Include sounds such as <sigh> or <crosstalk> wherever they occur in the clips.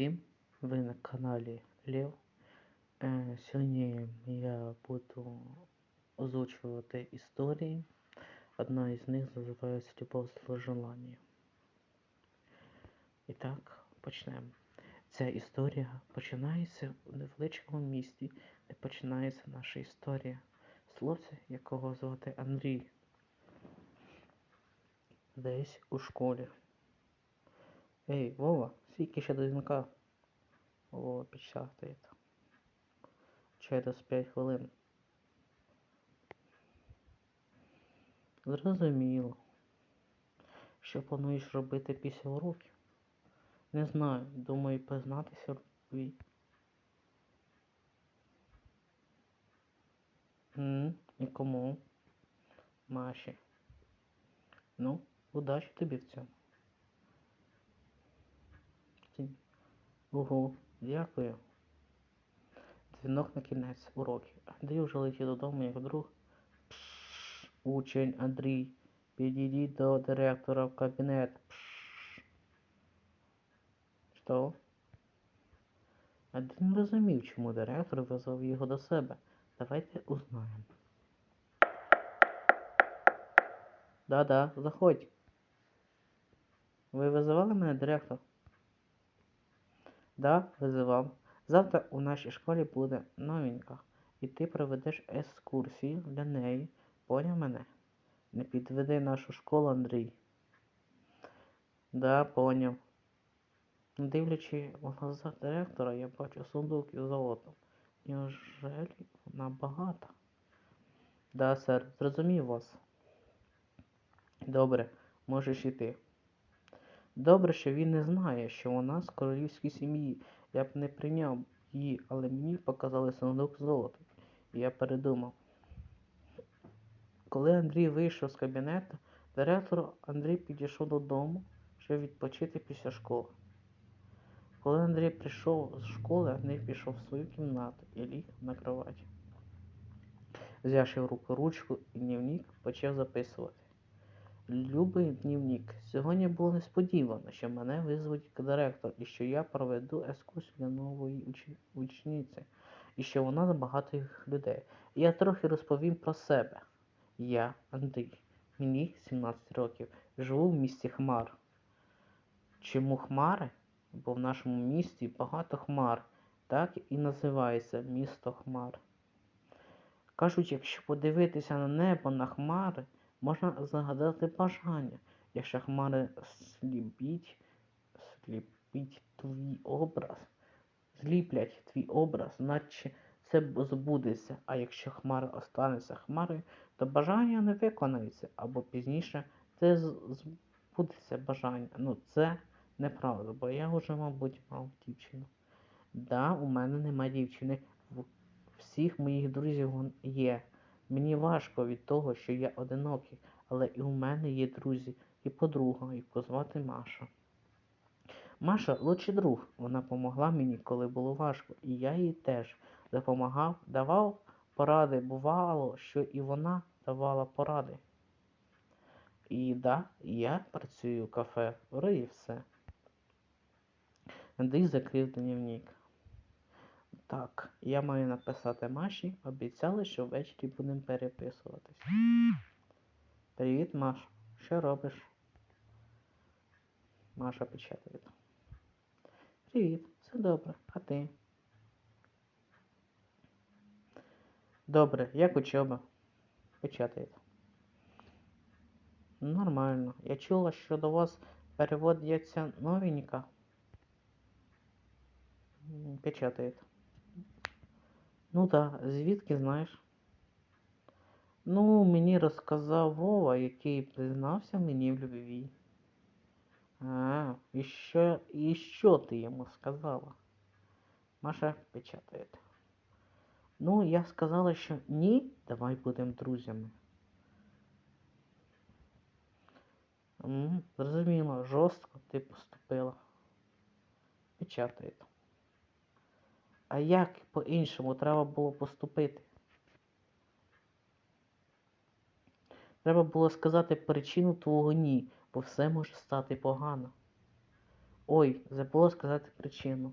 всім! Ви на каналі Лев. Е, сьогодні я буду озвучувати історії. Одна із них називається Любов з желання. І так, почнемо. Ця історія починається у невеличкому місті, де починається наша історія. Хлопця, якого звати Андрій. Десь у школі. Ей, Вова, скільки ще до дзвінка? Вова підшахтує. Через 5 хвилин. Зрозуміло. Що плануєш робити після уроків? Не знаю, думаю, познатися любві. М, І кому? Маші. Ну, удачі тобі в цьому. Ого, дякую. Дзвінок на кінець уроків. Андрій вже летів додому як друг. Пш, Учень Андрій, підійдіть до директора в кабінет. Пш. Що? Андрій не розумів, чому директор визвав його до себе. Давайте узнаємо. Да-да, заходь. Ви визивали мене, директор? Да, визивав. Завтра у нашій школі буде новенька, і ти проведеш екскурсію для неї. Поняв мене? Не підведи нашу школу, Андрій. Да, поняв. Дивлячи в глаза директора, я бачу сундук із золотом. Неужели вона багата? Да, сер, зрозумів вас. Добре, можеш іти. Добре, що він не знає, що вона з королівської сім'ї. Я б не прийняв її, але мені показали сундук з золотом. І я передумав. Коли Андрій вийшов з кабінету, директор Андрій підійшов додому, щоб відпочити після школи. Коли Андрій прийшов з школи, Андрій пішов в свою кімнату і ліг на кроваті. Взявши в руку ручку і дневник, почав записувати. Любий дневник, сьогодні було несподівано, що мене визвуть директор і що я проведу екскурсію для нової уч- учениці, і що вона за багатих людей. І я трохи розповім про себе. Я Андрій, мені 17 років, живу в місті Хмар. Чому Хмари? Бо в нашому місті багато хмар, так і називається місто Хмар. Кажуть, якщо подивитися на небо на хмари, можна загадати бажання. Якщо хмари сліпіть, сліпіть твій образ, зліплять твій образ, наче це збудеться. А якщо хмара останеться хмарою, то бажання не виконається, або пізніше це збудеться бажання. Ну, це неправда, бо я вже, мабуть, мав дівчину. Да, у мене нема дівчини. В всіх моїх друзів є. Мені важко від того, що я одинокий, але і у мене є друзі, і подруга, яку звати Маша. Маша лучший друг. Вона допомогла мені, коли було важко, і я їй теж допомагав, давав поради. Бувало, що і вона давала поради. І да, я працюю в кафе, і все. Андрій закрив дневник. Так, я маю написати Маші. Обіцяли, що ввечері будемо переписуватись. Привіт, Маш. Що робиш? Маша печатає. Привіт, все добре. А ти? Добре, як учоба? Печатає. Нормально. Я чула, що до вас переводиться новенька. Печатає. Ну так, звідки знаєш? Ну, мені розказав Вова, який признався мені в любві. А, і що, і що ти йому сказала? Маша печатає. Ну, я сказала, що ні, давай будемо друзями. Зрозуміло, жорстко ти поступила. Печатає. А як по-іншому треба було поступити? Треба було сказати причину твого ні, бо все може стати погано. Ой, забула сказати причину.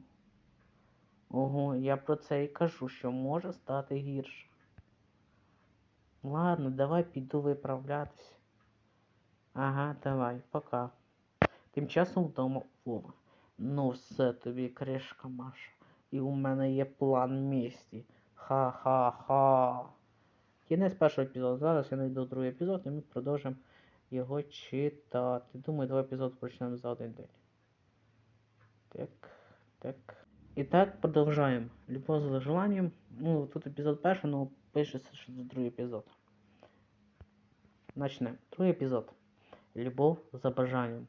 Ого, я про це і кажу, що може стати гірше. Ладно, давай піду виправлятися. Ага, давай, пока. Тим часом вдома Вова. Ну все тобі кришка, Маша. І у мене є план місті. Ха-ха-ха. Кінець першого епізоду. Зараз я знайду другий епізод і ми продовжимо його читати. Думаю, два епізоди прочнемо за один день. Так, так. І так, продовжаємо. Любов за желанням. Ну, тут епізод перший, але пишеться, що це другий епізод. Начнемо. Другий епізод. Любов за бажанням.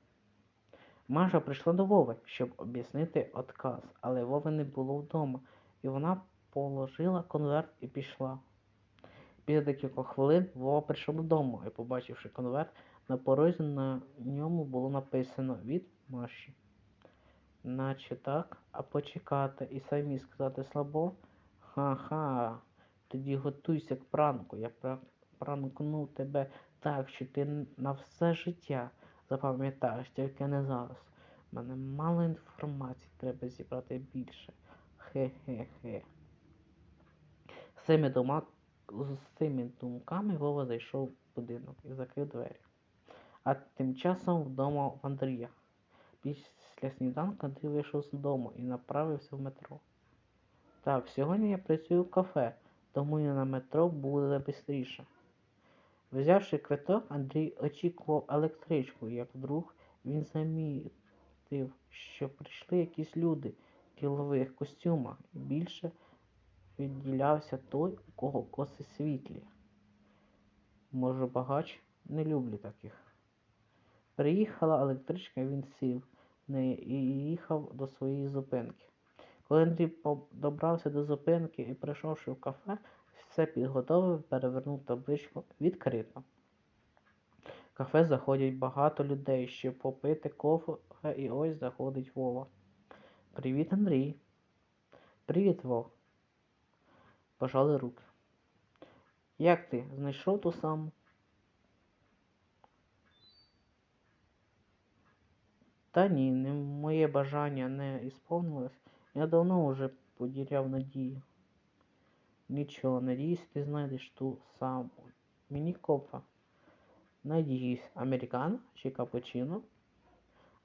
Маша прийшла до Вови, щоб об'яснити отказ, але Вови не було вдома, і вона положила конверт і пішла. Після декількох хвилин Вова прийшов додому і, побачивши конверт, на порозі на ньому було написано від Маші. Наче так, а почекати і самі сказати слабо? Ха-ха. Тоді готуйся к пранку. Я пранкну тебе так, що ти на все життя запам'ятаєш, тільки не зараз. У мене мало інформації, треба зібрати більше. Хе-хе-хе. З цими, дума... з цими думками Вова зайшов в будинок і закрив двері. А тим часом вдома в Андрія. Після сніданку Андрій вийшов з дому і направився в метро. Так, сьогодні я працюю в кафе, тому і на метро буде швидше. Взявши квиток, Андрій очікував електричку, як вдруг він замітив, що прийшли якісь люди в ділових костюмах, і більше відділявся той, у кого коси світлі. Може, багач? Не люблю таких. Приїхала електричка, він сів в неї і їхав до своєї зупинки. Коли Андрій добрався до зупинки і прийшовши в кафе, все підготовив, перевернув табличку відкрито. В кафе заходять багато людей, щоб попити кофе, і ось заходить Вова. Привіт, Андрій. Привіт, Вов. Пожали руки. Як ти? Знайшов ту саму? Та ні, не моє бажання не ісповнилось. Я давно вже поділяв надію. Нічого, надіюсь, ти знайдеш ту саму. Мені копа. Надіюсь, американо чи капучино?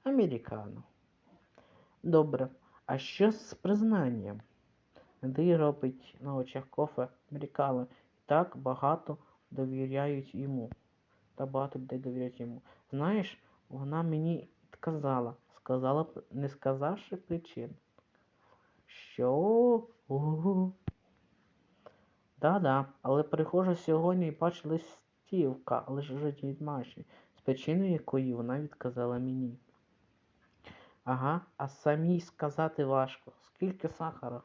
Американо. Добре. А що з признанням? Андрій робить на очах кофе американо. Так багато довіряють йому. Та багато людей довіряють йому. Знаєш, вона мені сказала, сказала, не сказавши причин. Що? Ого. Да-да, але прихожу сьогодні і бачу листівка лежить від Маші, з причиною якої вона відказала мені. Ага, а самій сказати важко. Скільки сахара?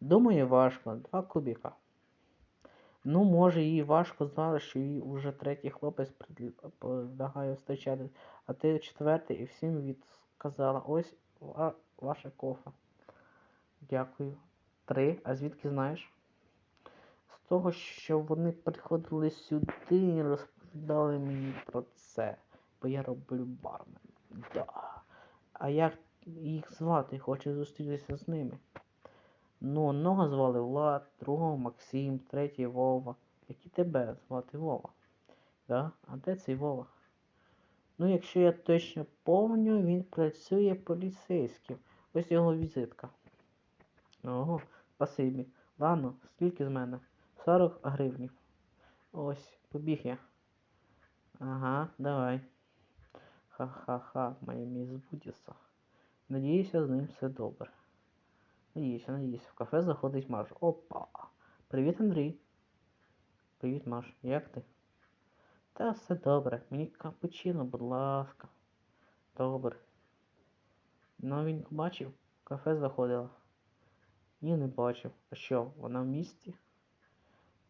Думаю, важко. Два кубіка. Ну, може, їй важко зараз, що їй уже третій хлопець предл- предлагає зустрічати, а ти четвертий і всім відказала. Ось ва- ваше кофе. Дякую. Три. А звідки знаєш? Того, що вони приходили сюди і розповідали мені про це. Бо я роблю бармен. Да. А як їх звати? Хочу зустрітися з ними. Ну, одного звали Влад, другого Максим, третій Вова. Як і тебе звати Вова? Да? А де цей Вова? Ну, якщо я точно помню, він працює поліцейським. Ось його візитка. Ого, спасибі. Ладно, скільки з мене? 40 гривнів. Ось, побіг я. Ага, давай. Ха-ха-ха, моє мій. Надіюся, з ним все добре. Надіюся, надіюся. В кафе заходить Маш. Опа. Привіт, Андрій. Привіт, Маш. Як ти? Та все добре. Мені капучино, будь ласка. Добре. Новеньку бачив? В кафе заходила. Ні, не бачив. А що, вона в місті?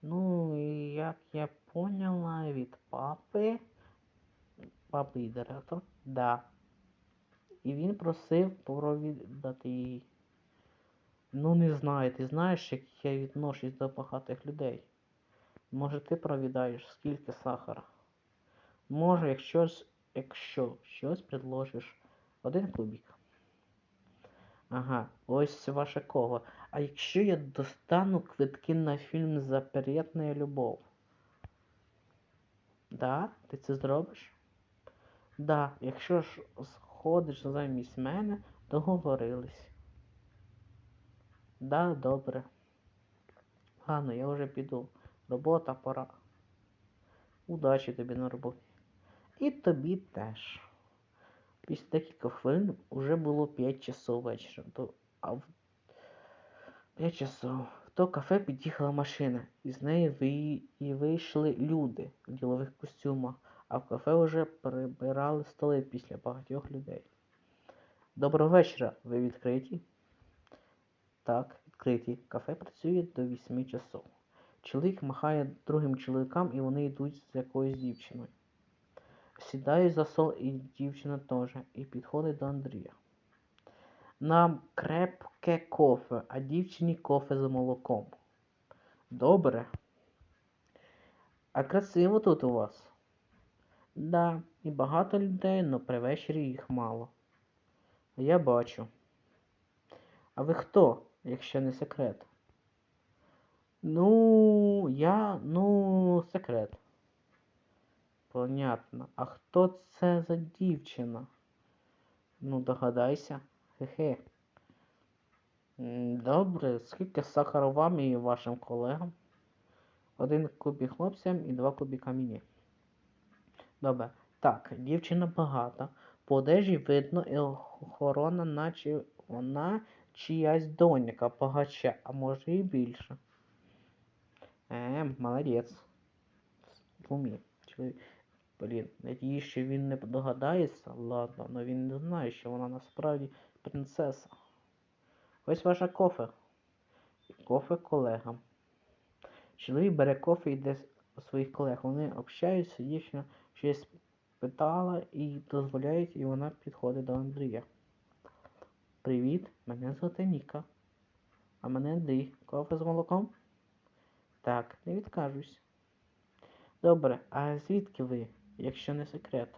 Ну, як я поняла від папи. Папи і директор? Да. І він просив провідати її. Ну, не знаю, ти знаєш, як я відношусь до багатих людей. Може, ти провідаєш, скільки сахара? Може, якщо, якщо щось предложиш, один кубик. Ага, ось ваше коло. А якщо я достану квитки на фільм Запретная любов? Да? Ти це зробиш? Да, якщо ж сходиш замість мене, договорились. Да, добре. Ладно, я вже піду. Робота пора. Удачі тобі на роботі. І тобі теж. Після декілька хвилин вже було 5 часов вечора. А 5 часов. В то кафе під'їхала машина, і з неї ви... вийшли люди в ділових костюмах, а в кафе вже прибирали столи після багатьох людей. Доброго вечора, ви відкриті? Так, відкриті. Кафе працює до 8 часов. Чоловік махає другим чоловікам, і вони йдуть з якоюсь дівчиною. Сідає за стол і дівчина теж, і підходить до Андрія. Нам крепке кофе, а дівчині кофе з молоком. Добре. А красиво тут у вас? Да, і багато людей, но при вечері їх мало. Я бачу. А ви хто, якщо не секрет? Ну, я, ну, секрет. Понятно. А хто це за дівчина? Ну, догадайся. Хе-хе. Добре, скільки сахару вам і вашим колегам? Один кубік хлопцям і два кубіка мені. Добре. Так, дівчина багата. По одежі видно і охорона, наче вона чиясь донька багача, а може і більше. Е, молодець. В умі. Блін, надіюсь, що він не догадається. Ладно, але він не знає, що вона насправді принцеса. Ось ваша кофе. Кофе колегам. Чоловік бере кофе і йде до своїх колег. Вони общаються, дівчина щось питала і дозволяють, і вона підходить до Андрія. Привіт, мене звати Ніка. А мене Андрій. Кофе з молоком? Так, не відкажусь. Добре, а звідки ви, якщо не секрет?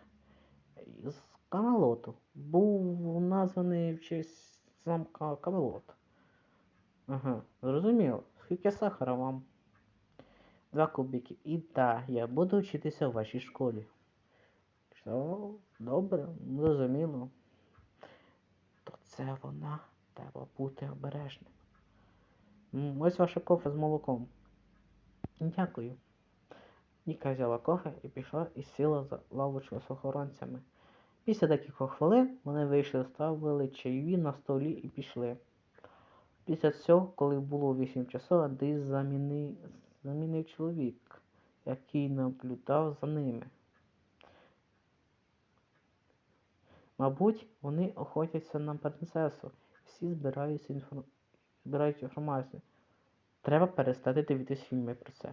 З Камелоту. Був названий в честь замка Камелот. Ага, зрозуміло. Скільки сахара вам? Два кубики. І так, я буду вчитися в вашій школі. Що? Добре, зрозуміло. То це вона. Треба бути обережним. Ось ваше кофе з молоком. Дякую. Ніка взяла кофе і пішла і сіла за лавочку з охоронцями. Після декількох хвилин вони вийшли, ставили чайові на столі і пішли. Після цього, коли було вісім часов, Андрій замінив, замінив чоловік, який наблюдав за ними. Мабуть, вони охотяться на принцесу. Всі збираються інфор... збирають інформацію. Треба перестати дивитись фільми про це.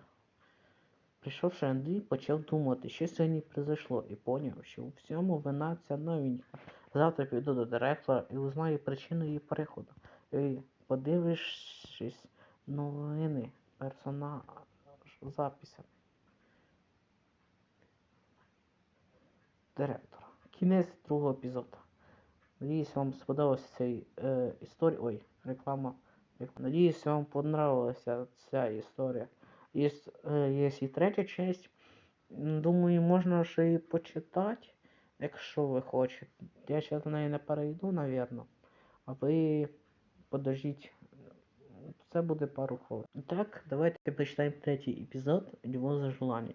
Прийшовши Андрій, почав думати, що сьогодні произошло, і поняв, що у всьому вина ця новенька. Завтра піду до директора і узнаю причину її переходу. І подивившись новини персонаж записами. Директор. Кінець другого епізоду. Надіюсь, вам сподобався цей е, історія. Ой, реклама. Надіюсь, вам понравилася ця історія. Є, є і третя часть. М, Думаю, можна ще і почитати, якщо ви хочете. Я зараз на неї не перейду, напевно. А ви подождіть. Це буде пару хвилин. Так, давайте почитаємо третій епізод Любов за желання.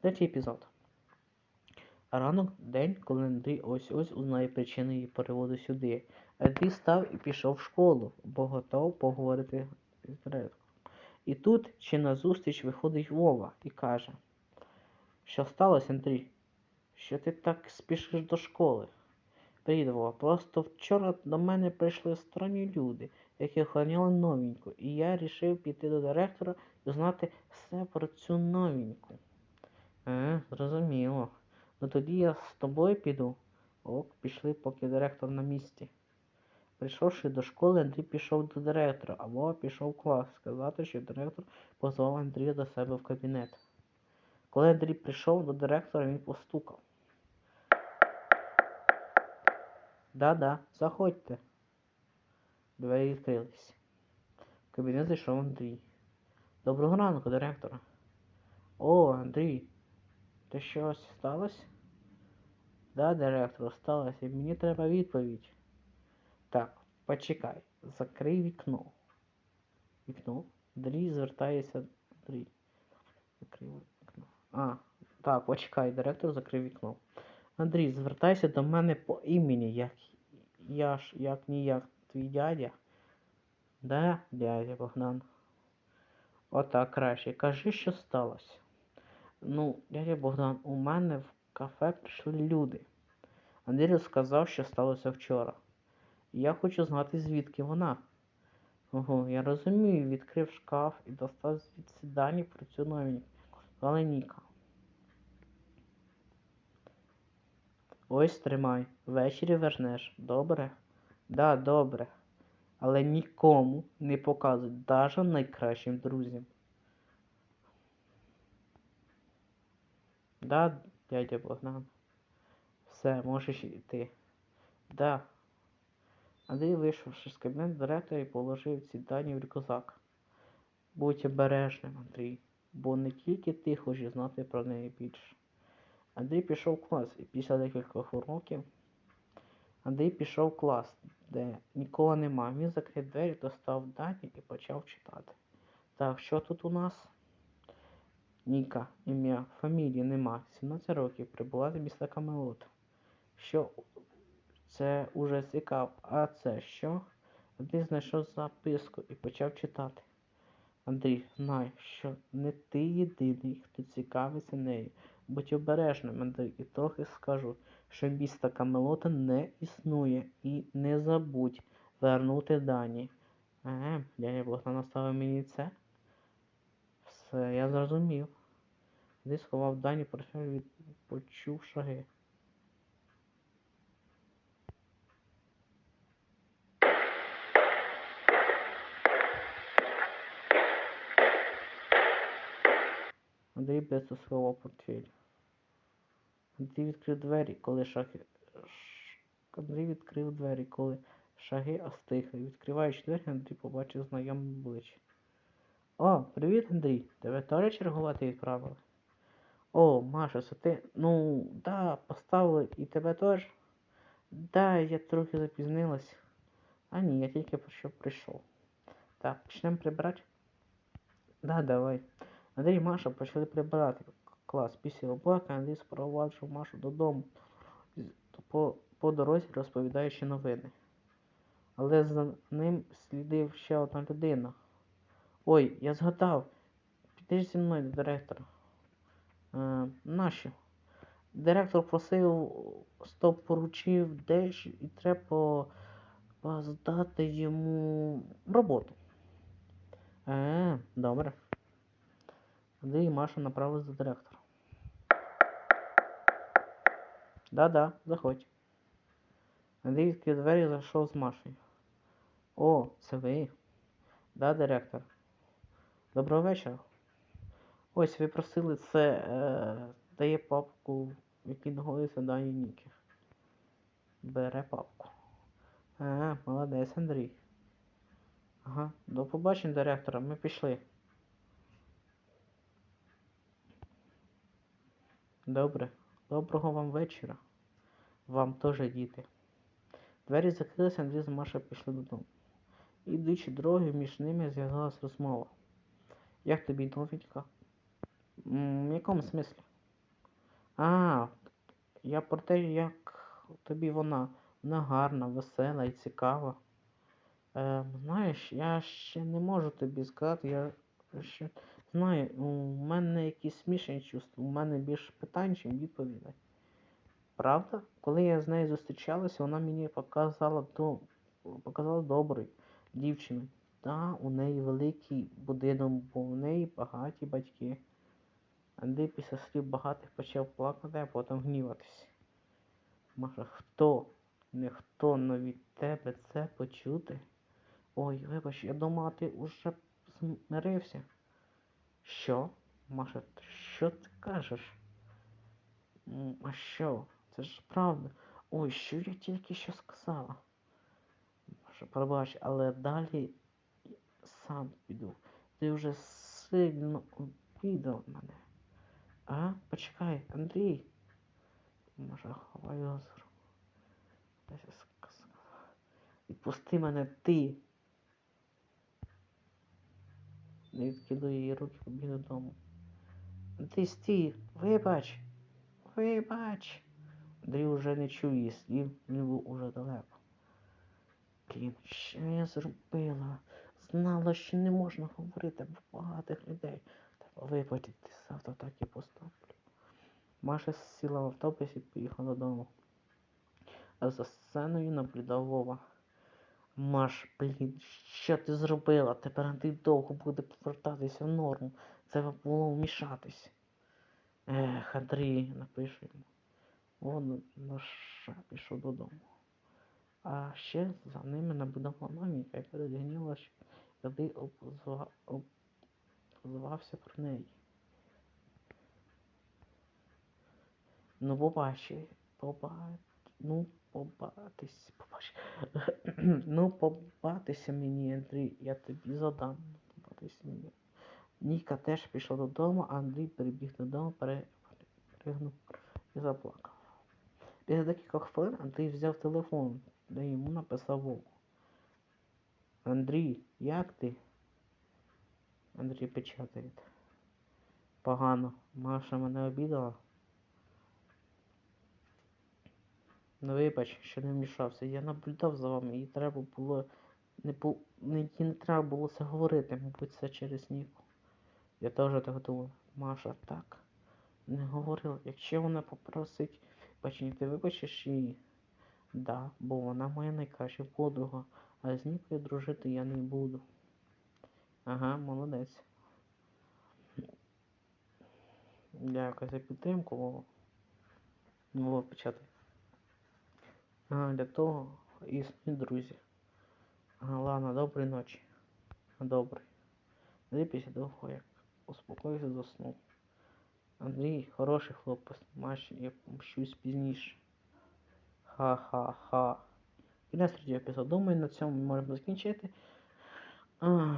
Третій епізод. Ранок день, коли Андрій ось ось узнає причину її переводу сюди. Андрій став і пішов в школу, бо готов поговорити з директором. І тут чи назустріч виходить Вова і каже, що сталося, Андрій? Що ти так спішиш до школи? Привіт, Вова. Просто вчора до мене прийшли сторонні люди, які охороняли новеньку, і я рішив піти до директора і узнати все про цю новеньку. Е, зрозуміло. Ну тоді я з тобою піду. Ок, пішли, поки директор на місці. Прийшовши до школи, Андрій пішов до директора, а Вова пішов в клас сказати, що директор позвав Андрія до себе в кабінет. Коли Андрій прийшов до директора, він постукав. Да-да, заходьте. Двері відкрились. В кабінет зайшов Андрій. Доброго ранку, директора. О, Андрій. Ти щось сталося? Да, директор, сталося. Мені треба відповідь. Так, почекай. Закрий вікно. Вікно? Андрій звертається. Андрій. Закрив вікно. А, так, почекай, директор закрив вікно. Андрій, звертайся до мене по імені, як я ж, як ніяк твій дядя. Да, дядя Богдан. Отак краще. Кажи, що сталося. Ну, дядя Богдан, у мене в кафе прийшли люди. Андрій розказав, що сталося вчора. Я хочу знати, звідки вона. Ого, я розумію, відкрив шкаф і достав звідси дані про цю новинку. Але Ніка. Ось тримай. Ввечері вернеш. Добре? Да, добре. Але нікому не показуй, навіть найкращим друзям. Да, дядя Богдан. Все, можеш йти. Да. Андрій, вийшовши з кабінету директора і положив ці дані в рюкзак. Будь обережним, Андрій, бо не тільки ти хочеш знати про неї більше. Андрій пішов в клас, і після декількох уроків Андрій пішов в клас, де нікого нема. Він закрив двері, достав дані і почав читати. Так, що тут у нас? Ніка, ім'я, фамілії нема. 17 років, прибула з міста Камелот. Що це уже цікаво. А це що? Андрій знайшов записку і почав читати. Андрій, знай, що не ти єдиний, хто цікавиться нею. Будь обережним, Андрій, і трохи скажу, що міста Камелота не існує і не забудь вернути дані. Е, дядя Богдан наставив мені це. Все, я зрозумів. Андрій сховав дані портфель від почув шаги. Андрій без сховав портфель. Андрій відкрив двері, коли шаги. Ш- Андрій відкрив двері, коли шаги остихли. Відкриваючи двері, Андрій побачив знайоме обличчя. О, привіт, Андрій. Тебе теж чергувати відправили? О, Маша, це ти. Ну, да, поставили і тебе теж. Да, я трохи запізнилась. А ні, я тільки що прийшов. Так, почнемо прибирати? Да, давай. Андрій і Маша почали прибирати клас. Після роботи Андрій спроваджував Машу додому по, по дорозі розповідаючи новини. Але за ним слідив ще одна людина. Ой, я згадав. Підеш зі мною до директора. Е, нащо? Директор просив, стоп поручив дещо і треба здати йому роботу. Е, добре. Андрій і Маша направились до директора. Да-да, заходь. Андрій відкрив двері і зайшов з Машею. О, це ви? Да, директор. Доброго вечора. Ось ви просили це е, дає папку, в якій дані Ніки. Бере папку. Ага, молодець, Андрій. Ага, до побачення, директора, ми пішли. Добре, доброго вам вечора. Вам теж діти. Двері закрилися, Андрій з Машею пішли додому. Ідучи дорогою, між ними зв'язалась розмова. Як тобі новенька? В якому смислі? А, я про те, як тобі вона. Вона гарна, весела і цікава. Е, знаєш, я ще не можу тобі сказати, я ще знаю, у мене якісь смішні чувства, у мене більше питань, ніж відповідей. Правда? Коли я з нею зустрічалася, вона мені показала, до... показала доброю дівчину. Та, у неї великий будинок, бо у неї багаті батьки. Андрій після слів багатих почав плакати, а потім гніватися. Маша, хто? Не хто, но від тебе це почути? Ой, вибач, я думала, ти уже змирився. Що? Маша, що ти кажеш? А що? Це ж правда. Ой, що я тільки що сказала? Маша, пробач, але далі сам піду. Ти вже сильно обідав мене. А? Почекай, Андрій. Маша я сказала. Відпусти мене ти. Не відкидаю її руки, побіг додому. Ти стій, вибач, вибач. Андрій уже не чув її слів, він уже далеко. Блін, що я зробила? Знала, що не можна говорити в багатих людей. Треба вибачити, завтра так і поступлю. Маша сіла в автобус і поїхала додому. А за сценою наблюдав Вова. Маш, блін, що ти зробила? Тепер Андрій довго буде повертатися в норму. Треба було вмішатись. Ех, Андрій, напишу йому. Вон наш пішов додому. А ще за ними наблюдала мамінька, яка розгнівала, що Андрій обзивався про неї. Ну, побачи, побач, ну, побатись, побач. <clears throat> ну, побатися мені, Андрій, я тобі задам. Побатися мені. Ніка теж пішла додому, а Андрій перебіг додому, перегнув і заплакав. Після декількох хвилин Андрій взяв телефон, де йому написав Вовк. Андрій, як ти? Андрій печатає. Погано. Маша мене обідала. Ну вибач, що не вмішався. Я наблюдав за вами, і треба було. Не бу... не, не треба було це говорити, мабуть, це через Ніку. Я теж так думав. Маша, так. Не говорила. Якщо вона попросить бачення, ти вибачиш її? Да, бо вона моя найкраща подруга, а з Нікою дружити я не буду. Ага, молодець. Дякую за підтримку, печатай. А, для того існують друзі. Ладно, доброї ночі. Добрий. Андрій після того, як успокоївся, заснув. Андрій хороший хлопець, Маш, я помщусь пізніше. Ха-ха-ха. Кінець третього епізоду. Думаю, на цьому ми можемо закінчити. А,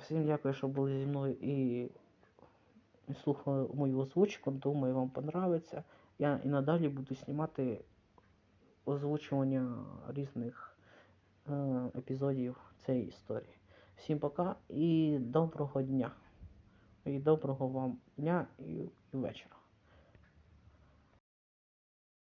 всім дякую, що були зі мною і, і слухали мою озвучку. Думаю, вам понравиться. Я і надалі буду знімати озвучування різних е, епізодів цієї історії. Всім пока і доброго дня. І доброго вам дня і, і вечора.